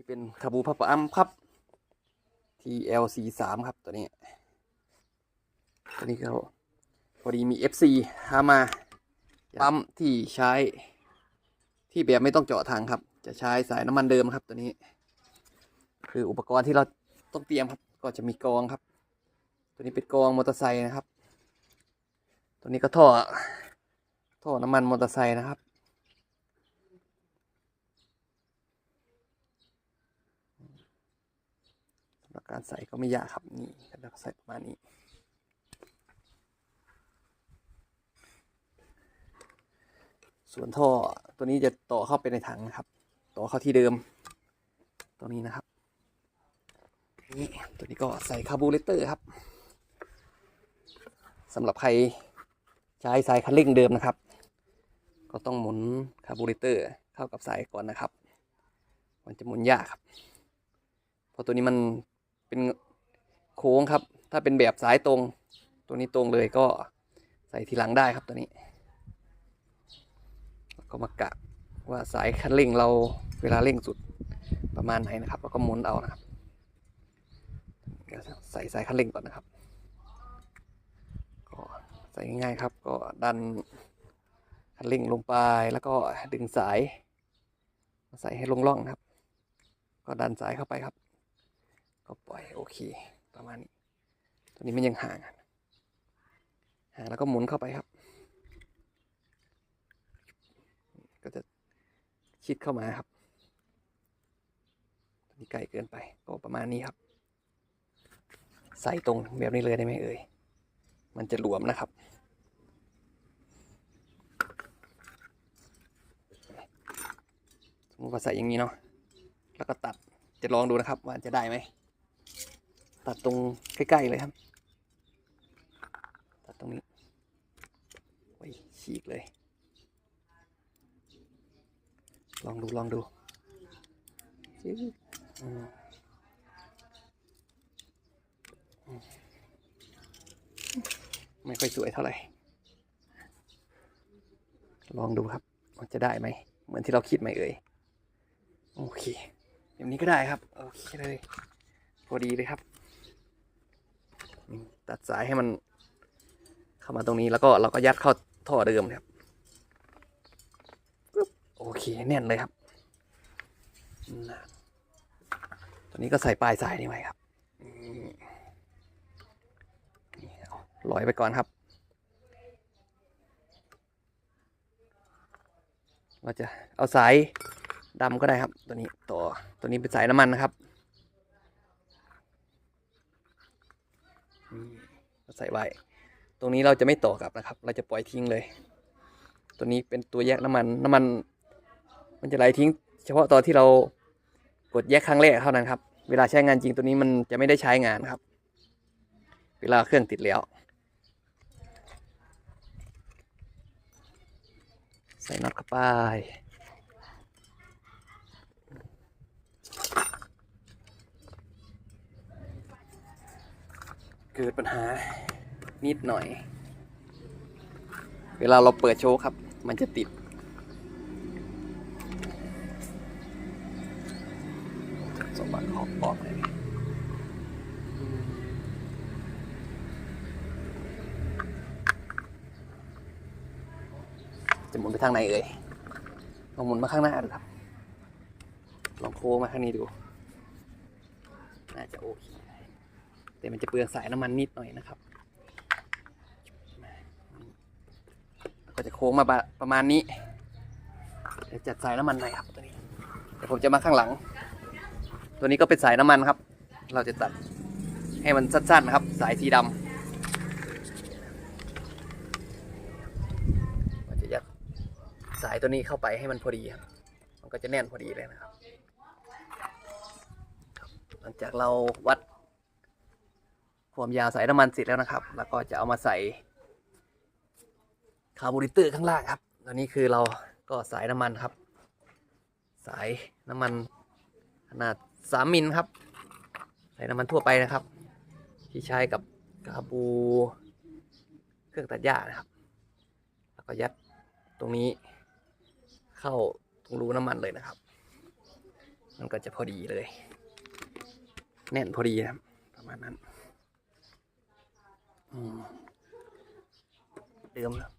นี่เป็นคาบูพับอัมครับ TLC สามครับตัวนี้ ตัวนี้เขาพอดีมี FC หามาปั๊มที่ใช้ที่แบบไม่ต้องเจาะทางครับ จะใช้สายน้ำมันเดิมครับตัวนี้ คืออุปกรณ์ที่เราต้องเตรียมครับ ก็จะมีกรองครับ ตัวนี้เป็นกรองมอเตอร์ไซค์นะครับ ตัวนี้ก็ท่อท่อน้ำมันมอเตอร์ไซค์นะครับำหรับการใส่ก็ไม่ยากครับนี่แล้วก็ใส่ประมาณนี้ ส่วนท่อตัวนี้จะต่อเข้าไปในถังนะครับ ต่อเข้าที่เดิม ตัวนี้นะครับนี่ตัวนี้ก็ใส่คาร์บูเรเตอร์ครับสำหรับใครใช้สายคันเร่งเดิมนะครับ ก็ต้องหมุนคาร์บูเรเตอร์เข้ากับสายก่อนนะครับ มันจะหมุนยากครับเพราะตัวนี้มัน เป็นโค้งครับ ถ้าเป็นแบบสายตรง ตัวนี้ตรงเลยก็ใส่ทีหลังได้ครับตัวนี้แล้วก็มากะว่าสายคันเร่งเราเวลาเร่งสุดประมาณไหนนะครับ แล้วก็หมุนเอานะครับใส่สายคันเร่งก่อนนะครับ ก็ใส่ง่ายๆครับ ก็ดันคันเร่งลงไปแล้วก็ดึงสายมาใส่ให้ลงร่องนะครับ ก็ดันสายเข้าไปครับ ก็ปล่อยโอเคประมาณนี้ตัวนี้มันยังห่างอะห่างแล้วก็หมุนเข้าไปครับ ก็จะชิดเข้ามาครับตัวนี้ไกลเกินไปก็ประมาณนี้ครับ ใส่ตรงแบบนี้เลยได้ไหมเอ่ยมันจะหลวมนะครับสมมติว่าใส่อย่างนี้เนาะแล้วก็ตัดจะลองดูนะครับว่าจะได้ไหม ตัดตรงใกล้ๆเลยครับ ตัดตรงนี้โอ้ฉีกเลย ลองดูลองดูจิ๊บอืมอืมไม่ค่อยสวยเท่าไหร่ ลองดูครับว่าจะได้ไหม เหมือนที่เราคิดไหมเอ่ย โอเคแบบนี้ก็ได้ครับ โอเคเลย พอดีเลยครับ ตัดสายให้มัน เข้ามาตรงนี้แล้วก็เราก็ยัดเข้าท่อเดิมครับปึ๊บโอเคแน่นเลยครับตอนนี้ก็ใส่ปลายสายนี่ไว้ครับนี่นี่เอาลอยไปก่อนครับ เราจะเอาสายดำก็ได้ครับ ตัวนี้ต่อตัวนี้เป็นสายน้ำมันนะครับนี่เรา ใส่ไว้ ตรงนี้เราจะไม่ต่อกลับนะครับ เราจะปล่อยทิ้งเลย ตัวนี้เป็นตัวแยกน้ำมันน้ำมัน มันจะไหลทิ้ง เฉพาะตอนที่เรากดแยกครั้งแรกเท่านั้นครับ เวลาใช้งานจริงตัวนี้มันจะไม่ได้ใช้งานครับ เวลาเครื่องติดแล้ว ใส่น็อตเข้าไปเกิดปัญหา นิดหน่อย เวลาเราเปิดโชว์ครับ มันจะติด สมบัติขอบออกเลยจะหมุนไปทางไหนเอ่ยลองหมุนมาข้างหน้าดูครับ ลองโค้งมาข้างนี้ดู น่าจะโอเค แต่มันจะเปลืองสายน้ำมันนิดหน่อยนะครับแล้วก็จะ โค้งมาประประมาณนี้ เดี๋ยวจัดสายน้ำมันหน่อยครับตัวนี้เดี๋ยวผมจะมาข้างหลัง ตัวนี้ก็เป็นสายน้ำมันครับ เราจะตัดให้มันสั้นๆนะครับ สายสีดำเราจะยัดสายตัวนี้เข้าไปให้มันพอดีครับ มันก็จะแน่นพอดีเลยนะครับ หลังจากเราวัดความยาวสายน้ำมันเสร็จแล้วนะครับ แล้วก็จะเอามาใส่ คาร์บูเรเตอร์ข้างล่างครับตัวนี้คือเราก็สายน้ำมันครับ สายน้ำมันขนาดสามมิลครับ สายน้ำมันทั่วไปนะครับ ที่ใช้กับคาบูเครื่องตัดหญ้านะครับ แล้วก็ยัดตรงนี้เข้าตรงรูน้ำมันเลยนะครับ มันก็จะพอดีเลย แน่นพอดีครับประมาณนั้นอืมเดิมแล้ว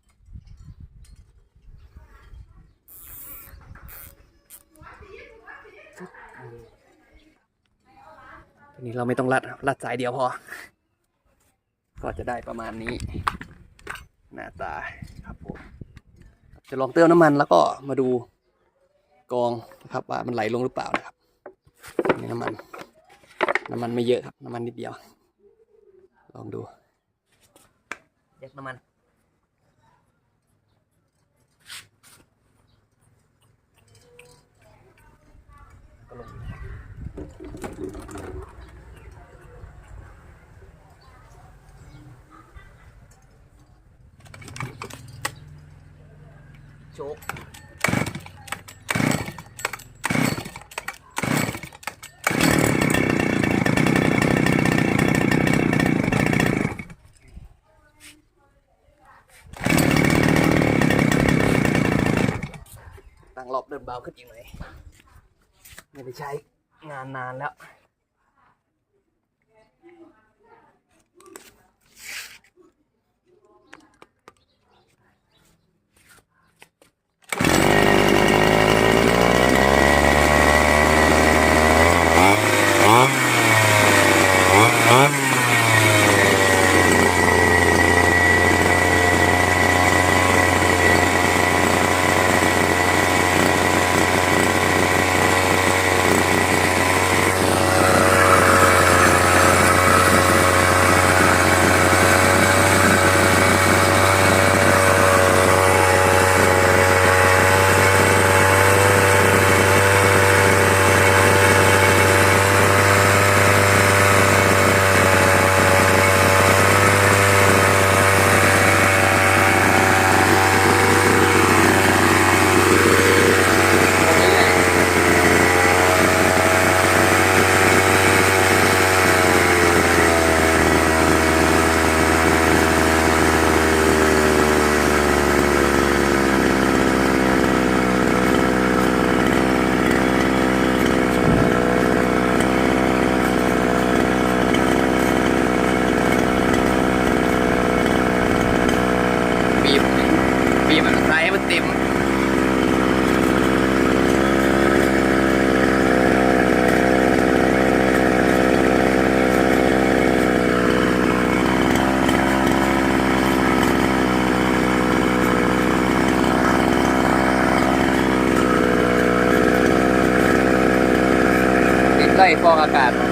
นี้เราไม่ต้องรัดรัดสายเดียวพอ ก็จะได้ประมาณนี้ หน้าตาครับผมจะลองเติมน้ำมันแล้วก็มาดูกองนะครับว่ามันไหลลงหรือเปล่านะครับนี่น้ำมันน้ำมันไม่เยอะครับน้ำมันนิดเดียว ลองดูเด็กน้ำมัน โชกตั้งรอบเดินเบาขึ้นอีกหน่อยไม่ได้ใช้งานนานแล้ว บีบบีบมันใส่ให้มันเต็มติดไล่ฟองอากาศ